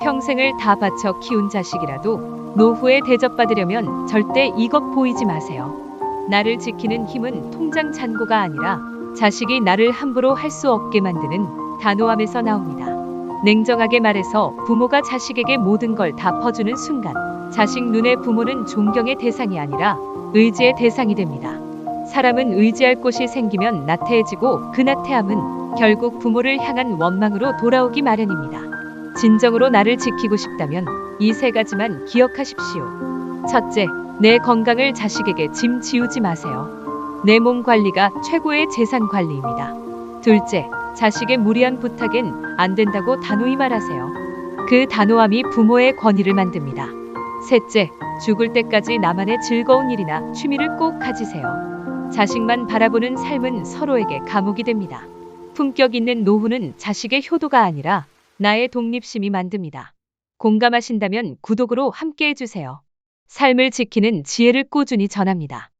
평생을 다 바쳐 키운 자식이라도 노후에 대접받으려면 절대 이것 보이지 마세요. 나를 지키는 힘은 통장 잔고가 아니라 자식이 나를 함부로 할 수 없게 만드는 단호함에서 나옵니다. 냉정하게 말해서 부모가 자식에게 모든 걸 다 퍼주는 순간 자식 눈에 부모는 존경의 대상이 아니라 의지의 대상이 됩니다. 사람은 의지할 곳이 생기면 나태해지고 그 나태함은 결국 부모를 향한 원망으로 돌아오기 마련입니다. 진정으로 나를 지키고 싶다면 이 세 가지만 기억하십시오. 첫째, 내 건강을 자식에게 짐 지우지 마세요. 내 몸 관리가 최고의 재산 관리입니다. 둘째, 자식의 무리한 부탁엔 안 된다고 단호히 말하세요. 그 단호함이 부모의 권위를 만듭니다. 셋째, 죽을 때까지 나만의 즐거운 일이나 취미를 꼭 가지세요. 자식만 바라보는 삶은 서로에게 감옥이 됩니다. 품격 있는 노후는 자식의 효도가 아니라 나의 독립심이 만듭니다. 공감하신다면 구독으로 함께 해주세요. 삶을 지키는 지혜를 꾸준히 전합니다.